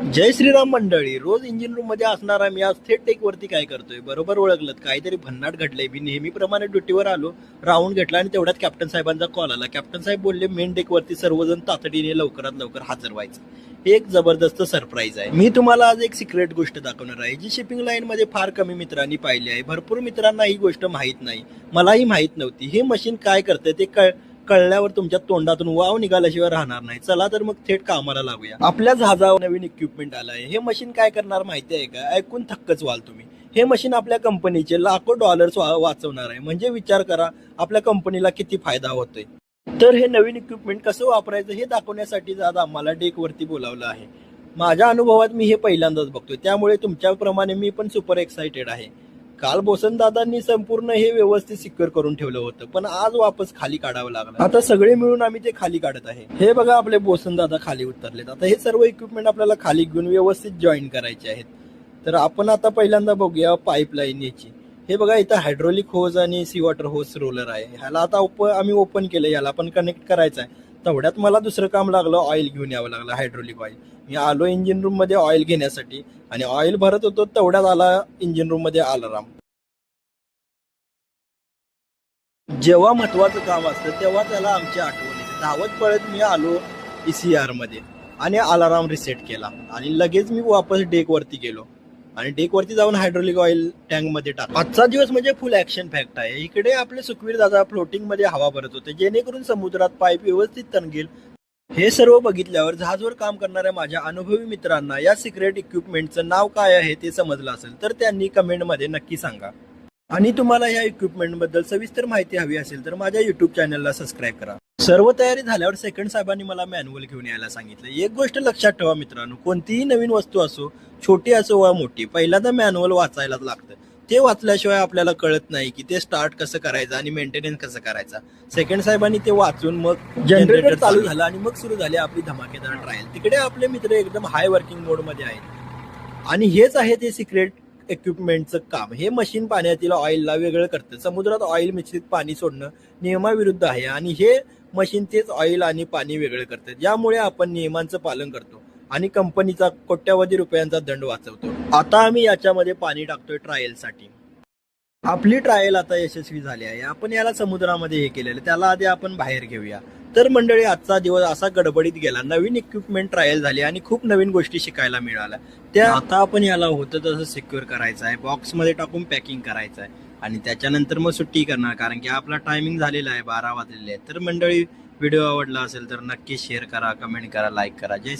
जय श्रीराम मंडळी रोज इंजिन रूममध्ये असणारा मी आज थेट टेक वरती काय करतोय? बरोबर ओळखलं काहीतरी भन्नाट घडलंय. मी नेहमीप्रमाणे ड्युटीवर आलो राऊंड घेतला आणि तेवढ्यात कॅप्टन साहेबांचा कॉल आला. कॅप्टन साहेब बोलले मेन डेक वरती सर्वजण तातडीने लवकरात लवकर हजर व्हायचं. हे एक जबरदस्त सरप्राईज आहे. मी तुम्हाला आज एक सिक्रेट गोष्ट दाखवणार आहे जी शिपिंग लाईन मध्ये फार कमी मित्रांनी पाहिली आहे. भरपूर मित्रांना ही गोष्ट माहीत नाही. मलाही माहीत नव्हती. हे मशीन काय करते ते कळ कळल्यावर तुमच्या तोंडातून वाव निघाल्याशिवाय राहणार नाही. चला तर मग थेट कामाला लागूया आपल्या जहाजावर नवीन इक्विपमेंट आलं आहे हे मशीन काय करणार माहिती आहे का? ऐकून थक्कच व्हाल तुम्ही. हे मशीन आपल्या कंपनीचे लाखो डॉलर्स वा- वाचवणार आहे. म्हणजे विचार करा आपल्या कंपनीला किती फायदा होतोय. तर हे नवीन इक्विपमेंट कसं वापरायचं हे दाखवण्यासाठी आज आम्हाला डेक वरती बोलावलं आहे. माझ्या अनुभवात मी हे पहिल्यांदाच बघतोय. त्यामुळे तुमच्याप्रमाणे मी पण सुपर एक्साइटेड आहे. काल बोसनदादांनी संपूर्ण हे व्यवस्थित सिक्युअर करून ठेवलं होतं. पण आज वापस खाली काढावं लागलं. आता सगळे मिळून आम्ही ते खाली काढत आहे. हे बघा आपले बोसनदादा खाली उतरलेत. आता हे सर्व इक्विपमेंट आपल्याला खाली घेऊन व्यवस्थित जॉईन करायचे आहेत. तर आपण आता पहिल्यांदा बघूया पाईपलाईन याची. हे बघा इथं हायड्रोलिक होज आणि सी वॉटर होज रोलर आहे. ह्याला आता ओप आम्ही ओपन केलं याला पण कनेक्ट करायचं आहे. तेवढ्यात मला दुसरं काम लागलं ऑइल घेऊन यावं लागलं हायड्रोलिक ऑइल मी आलो इंजिन रूममध्ये ऑइल घेण्यासाठी आणि ऑइल भरत होतो तेवढ्यात आला इंजिन रूममध्ये अलाराम जेव्हा महत्वाचं काम असतं तेव्हा त्याला आमची आठवण येते. धावत पळत मी आलो ईसीआरमध्ये आणि अलाराम रिसेट केला. आणि लगेच मी वापस डेक वरती गेलो. आणि डेक वरती जाऊन हायड्रोलिक ऑइल टँकमध्ये टाक. आजचा दिवस म्हणजे फुल ऍक्शन फॅक्ट आहे. इकडे आपले सुखवीर दादा फ्लोटिंगमध्ये हवा भरत होते. जेणेकरून समुद्रात पाईप व्यवस्थित तणगेल. हे सर्व बघितल्यावर जहाजवर काम करणाऱ्या माझ्या अनुभवी मित्रांना या सिक्रेट इक्विपमेंटचं नाव काय आहे ते समजलं असेल तर त्यांनी कमेंटमध्ये नक्की सांगा. आणि तुम्हाला या इक्विपमेंटबद्दल सविस्तर माहिती हवी असेल तर माझ्या यूट्यूब चॅनलला सबस्क्राईब करा. सर्व तयारी झाल्यावर सेकंड साहेबांनी मला मॅन्युअल घेऊन यायला सांगितलं. एक गोष्ट लक्षात ठेवा मित्रांनो कोणतीही नवीन वस्तू असो छोटी असो वा मोठी पहिल्यांदा मॅन्युअल वाचायलाच लागतं. ते वाचल्याशिवाय आपल्याला कळत नाही की ते स्टार्ट कसं करायचं आणि मेंटेनन्स कसं करायचा. सेकंड साहेबांनी ते वाचून मग जनरेटर चालू. झालं आणि मग सुरू झाली आपली धमाकेदार ट्रायल तिकडे आपले मित्र एकदम हाय वर्किंग मोडमध्ये आहेत. आणि हेच आहे ते सिक्रेट इक्विपमेंटचं काम. हे मशीन पाण्यातील ऑइलला वेगळं करतं. समुद्रात ऑइल मिश्रित पाणी सोडणं नियमाविरुद्ध आहे आणि हे मशीन तेच ऑइल आणि पाणी वेगळं करतं. ज्यामुळे आपण नियमांचं पालन करतो आणि कंपनीचा कोट्यावधी रुपयांचा दंड वाचवतो. आता आम्ही याच्यामध्ये पाणी टाकतोय ट्रायलसाठी आपली ट्रायल आता यशस्वी झाली आहे. आपण याला समुद्रामध्ये हे केलेलं त्याला आधी आपण बाहेर घेऊया. तर मंडळी आजचा दिवस असा गडबडीत गेला. नवीन इक्विपमेंट ट्रायल झाली आणि खूप नवीन गोष्टी शिकायला मिळाल्या. त्या आता आपण याला होतं तसं सिक्युअर करायचं आहे. बॉक्समध्ये टाकून पॅकिंग करायचं आहे. आणि त्याच्यानंतर मग सुट्टी करणार कारण की आपला टायमिंग झालेला आहे बारा वाजलेले आहे तर मंडळी व्हिडिओ आवडला असेल तर नक्की शेअर करा कमेंट करा लाईक करा. जय